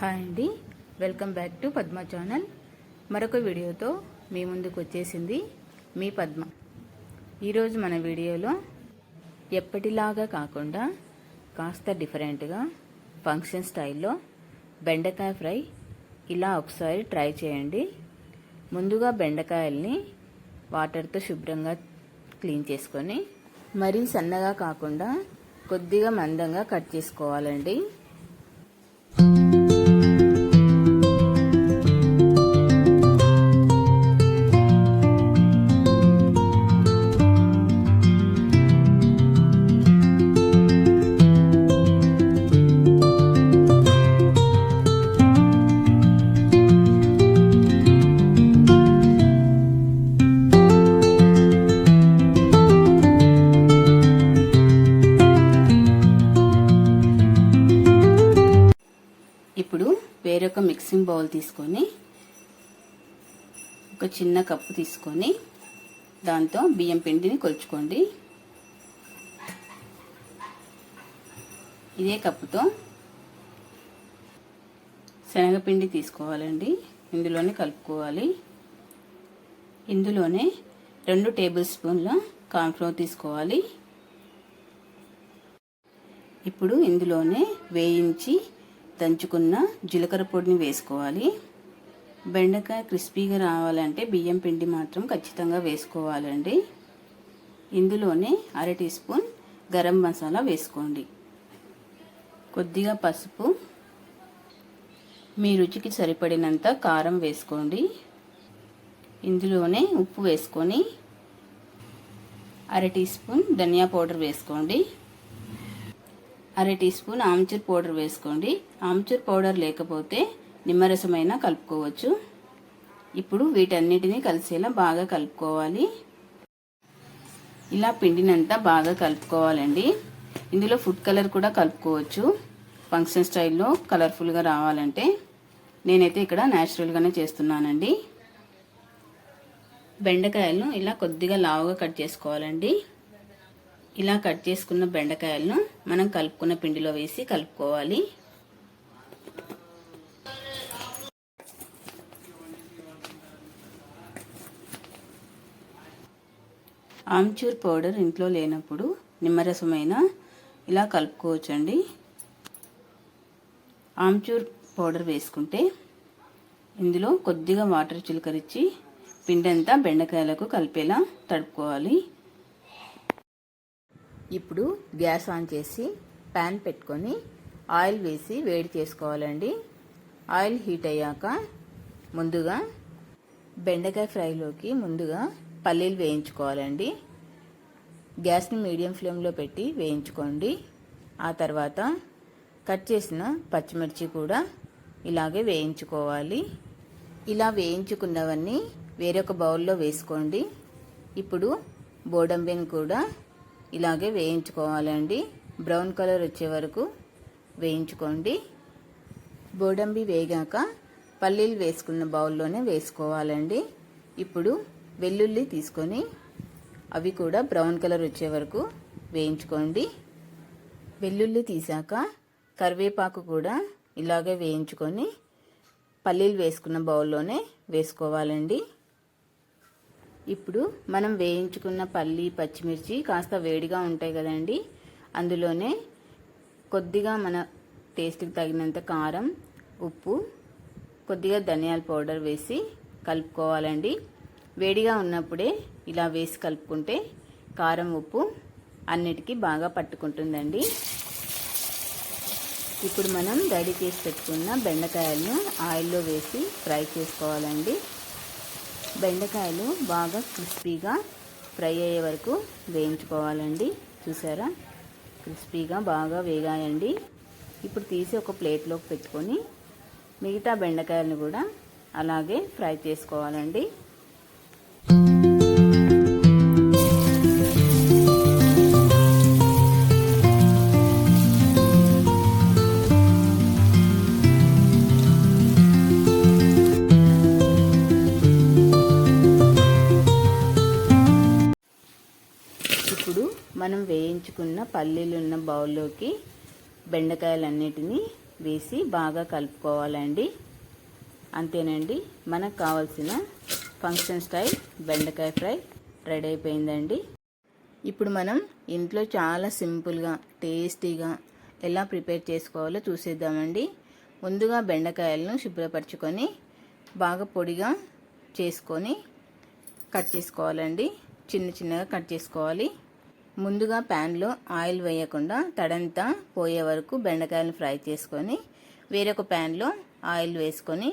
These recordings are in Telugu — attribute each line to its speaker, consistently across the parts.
Speaker 1: హాయ్ అండి. Welcome back to Padma channel. మరొక వీడియోతో మీ ముందుకు వచ్చేసింది మీ పద్మ. ఈరోజు మన వీడియోలో ఎప్పటిలాగా కాకుండా కాస్త డిఫరెంట్గా ఫంక్షన్ స్టైల్లో బెండకాయ ఫ్రై ఇలా ఒకసారి ట్రై చేయండి. ముందుగా బెండకాయల్ని వాటర్తో శుభ్రంగా క్లీన్ చేసుకొని మరీ సన్నగా కాకుండా కొద్దిగా మందంగా కట్ చేసుకోవాలండి. వేరొక మిక్సింగ్ బౌల్ తీసుకొని ఒక చిన్న కప్పు తీసుకొని దాంతో బియ్యం పిండిని కొలుచుకోండి. ఇదే కప్పుతో శనగపిండి తీసుకోవాలండి. ఇందులోనే కలుపుకోవాలి. ఇందులోనే రెండు టేబుల్ స్పూన్ల కార్న్ఫ్లోర్ తీసుకోవాలి. ఇప్పుడు ఇందులోనే వేయించి దంచుకున్న జీలకర్ర పొడిని వేసుకోవాలి. బెండకాయ క్రిస్పీగా రావాలంటే బియ్యం పిండి మాత్రం ఖచ్చితంగా వేసుకోవాలండి. ఇందులోనే అర టీ స్పూన్ గరం మసాలా వేసుకోండి. కొద్దిగా పసుపు మీ రుచికి సరిపడినంత కారం వేసుకోండి. ఇందులోనే ఉప్పు వేసుకొని అర టీ స్పూన్ ధనియా పౌడర్ వేసుకోండి. అర టీ స్పూన్ ఆమ్చూర్ పౌడర్ వేసుకోండి. ఆమ్చూర్ పౌడర్ లేకపోతే నిమ్మరసమైనా కలుపుకోవచ్చు. ఇప్పుడు వీటన్నిటిని కలిసేలా బాగా కలుపుకోవాలి. ఇలా పిండినంతా బాగా కలుపుకోవాలండి. ఇందులో ఫుడ్ కలర్ కూడా కలుపుకోవచ్చు. ఫంక్షన్ స్టైల్లో కలర్ఫుల్గా రావాలంటే నేనైతే ఇక్కడ న్యాచురల్గానే చేస్తున్నానండి. బెండకాయలను ఇలా కొద్దిగా లావుగా కట్ చేసుకోవాలండి. ఇలా కట్ చేసుకున్న బెండకాయలను మనం కలుపుకున్న పిండిలో వేసి కలుపుకోవాలి. ఆమ్చూర్ పౌడర్ ఇంట్లో లేనప్పుడు నిమ్మరసమైన ఇలా కలుపుకోవచ్చండి. ఆమ్చూర్ పౌడర్ వేసుకుంటే ఇందులో కొద్దిగా వాటర్ చిలకరించి పిండంతా బెండకాయలకు కలిపేలా తడుపుకోవాలి. ఇప్పుడు గ్యాస్ ఆన్ చేసి ప్యాన్ పెట్టుకొని ఆయిల్ వేసి వేడి చేసుకోవాలండి. ఆయిల్ హీట్ అయ్యాక ముందుగా బెండకాయ ఫ్రైలోకి ముందుగా పల్లీలు వేయించుకోవాలండి. గ్యాస్ని మీడియం ఫ్లేమ్లో పెట్టి వేయించుకోండి. ఆ తర్వాత కట్ చేసిన పచ్చిమిర్చి కూడా ఇలాగే వేయించుకోవాలి. ఇలా వేయించుకున్నవన్నీ వేరొక బౌల్లో వేసుకోండి. ఇప్పుడు బోడంబెన్ కూడా ఇలాగే వేయించుకోవాలండి. బ్రౌన్ కలర్ వచ్చే వరకు వేయించుకోండి. బోడంబి వేగాక పల్లీలు వేసుకున్న బౌల్లోనే వేసుకోవాలండి. ఇప్పుడు వెల్లుల్లి తీసుకొని అవి కూడా బ్రౌన్ కలర్ వచ్చే వరకు వేయించుకోండి. వెల్లుల్లి తీసాక కరివేపాకు కూడా ఇలాగే వేయించుకొని పల్లీలు వేసుకున్న బౌల్లోనే వేసుకోవాలండి. ఇప్పుడు మనం వేయించుకున్న పల్లి పచ్చిమిర్చి కాస్త వేడిగా ఉంటాయి కదండి. అందులోనే కొద్దిగా మన టేస్ట్కి తగినంత కారం ఉప్పు కొద్దిగా ధనియాల పౌడర్ వేసి కలుపుకోవాలండి. వేడిగా ఉన్నప్పుడే ఇలా వేసి కలుపుకుంటే కారం ఉప్పు అన్నిటికీ బాగా పట్టుకుంటుందండి. ఇప్పుడు మనం రెడీ చేసి పెట్టుకున్న బెండకాయలను ఆయిల్లో వేసి ఫ్రై చేసుకోవాలండి. బెండకాయలు బాగా క్రిస్పీగా ఫ్రై అయ్యే వరకు వేయించుకోవాలండి. చూసారా? క్రిస్పీగా బాగా వేగాయండి. ఇప్పుడు తీసి ఒక ప్లేట్లోకి పెట్టుకొని మిగతా బెండకాయలను కూడా అలాగే ఫ్రై చేసుకోవాలండి. ఉన్న పల్లీలున్న పల్లీలు ఉన్న బౌల్లోకి బెండకాయలన్నిటినీ వేసి బాగా కలుపుకోవాలండి. అంతేనండి మనకు కావాల్సిన ఫంక్షన్ స్టైల్ బెండకాయ ఫ్రై రెడీ అయిపోయిందండి. ఇప్పుడు మనం ఇంట్లో చాలా సింపుల్గా టేస్టీగా ఎలా ప్రిపేర్ చేసుకోవాలో చూసేద్దామండి. ముందుగా బెండకాయలను శుభ్రపరచుకొని బాగా పొడిగా చేసుకొని కట్ చేసుకోవాలండి. చిన్న చిన్నగా కట్ చేసుకోవాలి. ముందుగా ప్యాన్లో ఆయిల్ వేయకుండా తడంతా పోయే వరకు బెండకాయలను ఫ్రై చేసుకొని వేరొక ప్యాన్లో ఆయిల్ వేసుకొని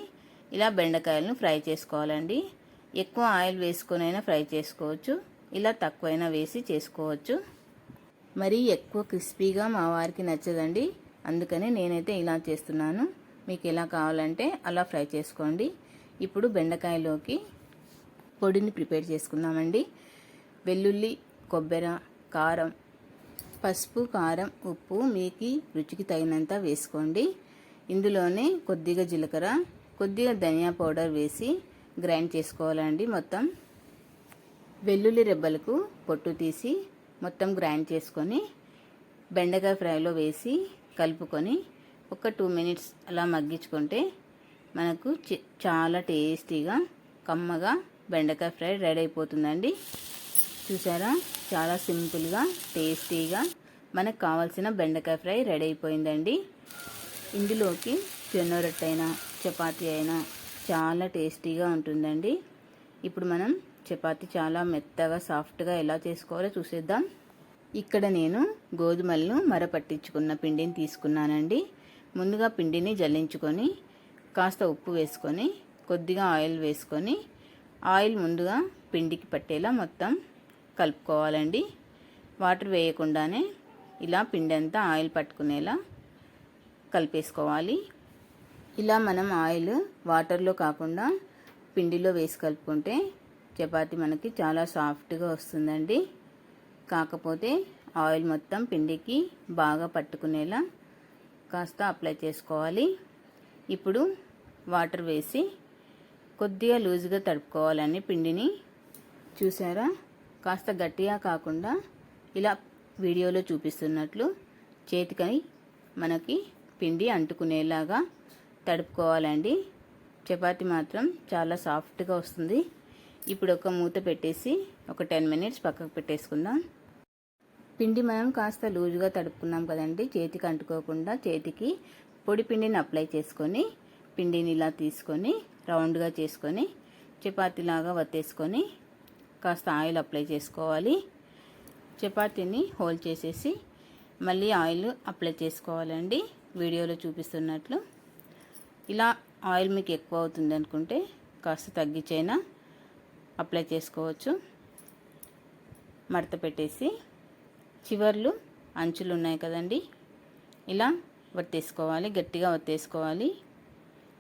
Speaker 1: ఇలా బెండకాయలను ఫ్రై చేసుకోవాలండి. ఎక్కువ ఆయిల్ వేసుకొని అయినా ఫ్రై చేసుకోవచ్చు ఇలా తక్కువైనా వేసి చేసుకోవచ్చు. మరి ఎక్కువ క్రిస్పీగా మా వారికి నచ్చదండి అందుకని నేనైతే ఇలా చేస్తున్నాను. మీకు ఎలా కావాలంటే అలా ఫ్రై చేసుకోండి. ఇప్పుడు బెండకాయలోకి పొడిని ప్రిపేర్ చేసుకుందామండి. వెల్లుల్లి కొబ్బరి కారం పసుపు కారం ఉప్పు మీకు రుచికి తగినంత వేసుకోండి. ఇందులోనే కొద్దిగా జీలకర్ర కొద్దిగా ధనియా పౌడర్ వేసి గ్రైండ్ చేసుకోవాలండి మొత్తం. వెల్లుల్లి రెబ్బలకు పొట్టు తీసి మొత్తం గ్రైండ్ చేసుకొని బెండకాయ ఫ్రైలో వేసి కలుపుకొని ఒక టూ మినిట్స్ అలా మగ్గించుకుంటే మనకు చాలా టేస్టీగా కమ్మగా బెండకాయ ఫ్రై రెడీ అయిపోతుందండి. చూసారా? చాలా సింపుల్గా టేస్టీగా మనకు కావాల్సిన బెండకాయ ఫ్రై రెడీ అయిపోయిందండి. ఇందులోకి జొన్న రొట్టె అయినా చపాతీ అయినా చాలా టేస్టీగా ఉంటుందండి. ఇప్పుడు మనం చపాతీ చాలా మెత్తగా సాఫ్ట్గా ఎలా చేసుకోవాలో చూసేద్దాం. ఇక్కడ నేను గోధుమలను మరపట్టించుకున్న పిండిని తీసుకున్నానండి. ముందుగా పిండిని జల్లించుకొని కాస్త ఉప్పు వేసుకొని కొద్దిగా ఆయిల్ వేసుకొని ఆయిల్ ముందుగా పిండికి పట్టేలా మొత్తం కలుపుకోవాలండి. వాటర్ వేయకుండానే ఇలా పిండి అంతా ఆయిల్ పట్టుకునేలా కలిపేసుకోవాలి. ఇలా మనం ఆయిల్ వాటర్లో కాకుండా పిండిలో వేసి కలుపుకుంటే చపాతి మనకి చాలా సాఫ్ట్గా వస్తుందండి. కాకపోతే ఆయిల్ మొత్తం పిండికి బాగా పట్టుకునేలా కాస్త అప్లై చేసుకోవాలి. ఇప్పుడు వాటర్ వేసి కొద్దిగా లూజ్గా తడుపుకోవాలని పిండిని. చూసారా? కాస్త గట్టిగా కాకుండా ఇలా వీడియోలో చూపిస్తున్నట్లు చేతికని మనకి పిండి అంటుకునేలాగా తడుపుకోవాలండి. చపాతి మాత్రం చాలా సాఫ్ట్గా వస్తుంది. ఇప్పుడు ఒక మూత పెట్టేసి ఒక టెన్ మినిట్స్ పక్కకు పెట్టేసుకుందాం. పిండి మనం కాస్త లూజుగా తడుపుకున్నాం కదండి. చేతికి అంటుకోకుండా చేతికి పొడి పిండిని అప్లై చేసుకొని పిండిని ఇలా తీసుకొని రౌండ్గా చేసుకొని చపాతీలాగా వత్తేసుకొని కాస్త ఆయిల్ అప్లై చేసుకోవాలి. చపాతీని హోల్ చేసేసి మళ్ళీ ఆయిల్ అప్లై చేసుకోవాలండి. వీడియోలో చూపిస్తున్నట్లు. ఇలా ఆయిల్ మీకు ఎక్కువ అవుతుంది అనుకుంటే కాస్త తగ్గించైనా అప్లై చేసుకోవచ్చు. మడత పెట్టేసి చివర్లు అంచులు ఉన్నాయి కదండి. ఇలా వత్తేసుకోవాలి గట్టిగా వత్తేసుకోవాలి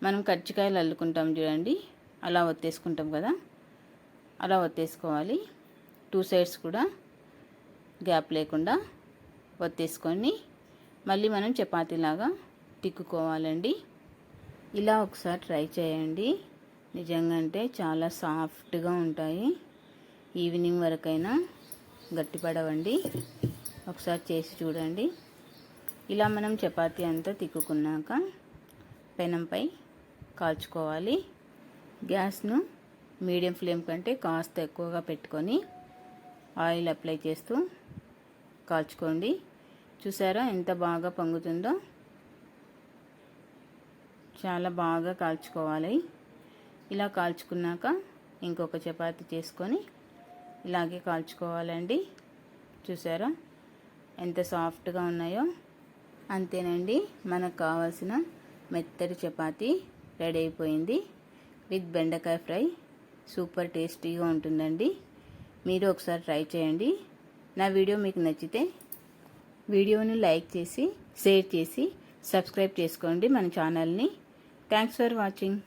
Speaker 1: మనం కర్చికాయలు అల్లుకుంటాం చూడండి. అలా వత్తేసుకుంటాం కదా. అలా వత్తేసుకోవాలి టూ సైడ్స్ కూడా గ్యాప్ లేకుండా వత్తేసుకొని మళ్ళీ మనం చపాతీలాగా తిక్కుకోవాలండి. ఇలా ఒకసారి ట్రై చేయండి. నిజంగా అంటే చాలా సాఫ్ట్గా ఉంటాయి. ఈవినింగ్ వరకైనా గట్టిపడవండి ఒకసారి చేసి చూడండి. ఇలా మనం చపాతీ అంతా తిక్కుకున్నాక పెనంపై కాల్చుకోవాలి. గ్యాస్ను మీడియం ఫ్లేమ్ కంటే కాస్త ఎక్కువగా పెట్టుకొని ఆయిల్ అప్లై చేస్తూ కాల్చుకోండి. చూసారా ఎంత బాగా పొంగుతుందో? చాలా బాగా కాల్చుకోవాలి. ఇలా కాల్చుకున్నాక ఇంకొక చపాతి చేసుకొని ఇలాగే కాల్చుకోవాలండి. చూసారా ఎంత సాఫ్ట్గా ఉన్నాయో? అంతేనండి మనకు కావాల్సిన మెత్తటి చపాతి రెడీ అయిపోయింది. విత్ బెండకాయ ఫ్రై సూపర్ టేస్టీగా ఉంటుందండి. మీరు ఒకసారి ట్రై చేయండి. నా వీడియో మీకు నచ్చితే వీడియోని లైక్ చేసి షేర్ చేసి సబ్స్క్రైబ్ చేసుకోండి మన ఛానల్ని. Thanks for watching.